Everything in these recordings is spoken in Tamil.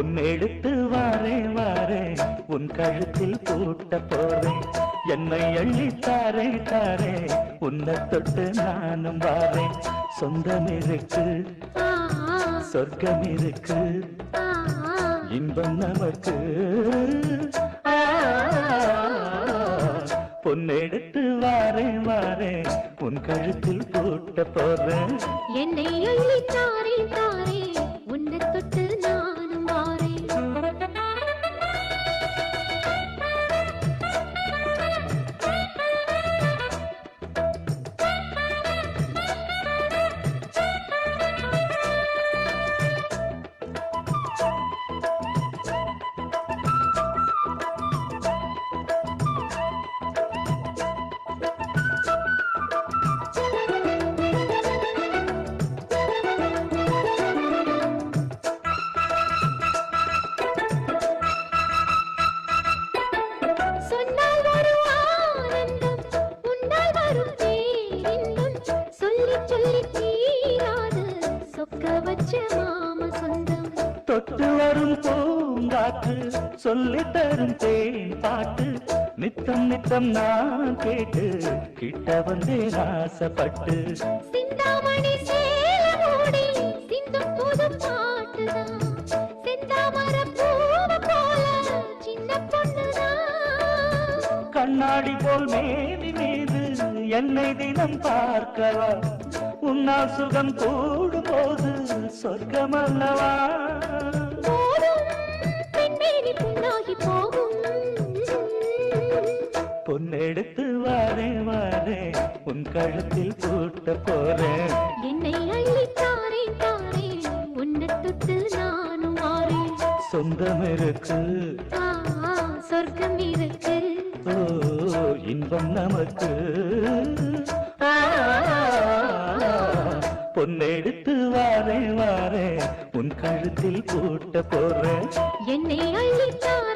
பொன்னெடுத்து வாரே வாரே. உன் கழுத்தில் பூட்ட போறேன் என்னை அள்ளி தாரே தாரே. உன்னை தொட்டு நானும் வாரேன் சொந்தம் இருக்கு சொர்க்கம் இருக்கு. இன்பம் நமக்கு. பொன்னெடுத்து வாரே வாரே. உன் கழுத்தில் பூட்ட போறேன் என்னை அள்ளி தாரே தாரே. தொட்டு வரும் பூங்காற்று சொல்லி தரும் தேன் பாட்டு நித்தம் நித்தம் நான் கேட்டு கிட்ட வந்தேன் ஆசைப்பட்டு. கண்ணாடி போல் மேலி மீது என்னை தினம் பார்க்கவா உன்னால் சுகம் கூடும் போது சொர்க்கம் அல்லவா பொன்னெடுத்து வாரே வாரே உன் கழுத்தில் பூட்ட போறேன். என்னை அள்ளி தாரே தாரே உன்னை தொட்டு நானும் வாரேன் சொந்தம் இருக்கு. சொர்க்கம் இருக்கு. ஓ இன்பம் நமக்கு. ஆ, பொன்னெடுத்து வாரே வாரே. உன் கழுத்தில் கூட்ட போற என்னை அள்ளித்தான்.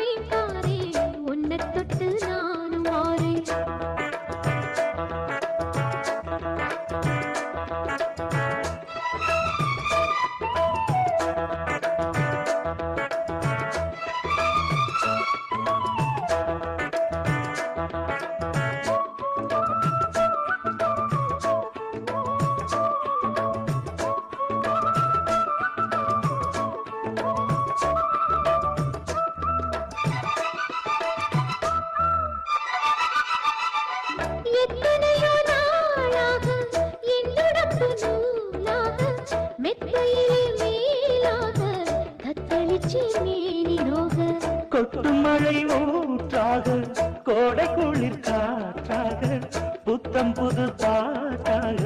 கொட்டும் மழை ஊற்றாக கோடை குளிர் காற்றாக புத்தம் புது பாட்டாக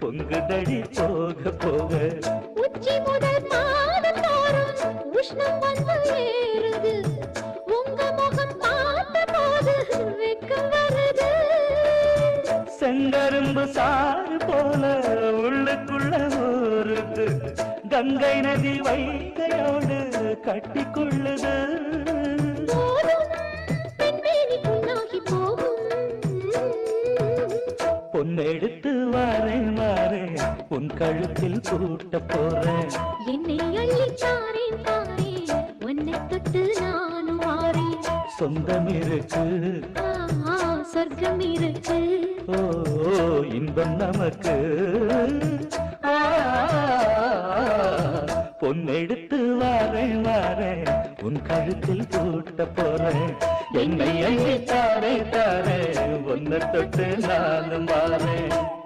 பொங்குதடி போக போக. உச்சி முதல் பாதம் தோறும் உஷ்ணம் வந்து ஏறுது. உங்க முகம் பார்த்த போது வெக்கம் வருது. செங்கரும்பு சாறு போல உள்ளுக்குள்ள ஊறுது கங்கை நதி வைகையோடு கட்டிக்கொள்ளுது. பொன்னெடுத்து வாரே வாரே உன் கழுத்தில் பூட்ட போறேன். என்னை அள்ளி தாரேன் தாரே உன்னை தொட்டு நானும் வாரேன். சொந்தம் இருக்கு. சொர்க்கம் இருக்கு. ஓ இன்பம் நமக்கு. பொன்னெடுத்து வாரேன் வாரேன் உன் கழுத்தில் கூட்ட போறேன். என்னை அங்கே தாரே தாரே. உன்னை தொட்டு நானும் வாரேன்.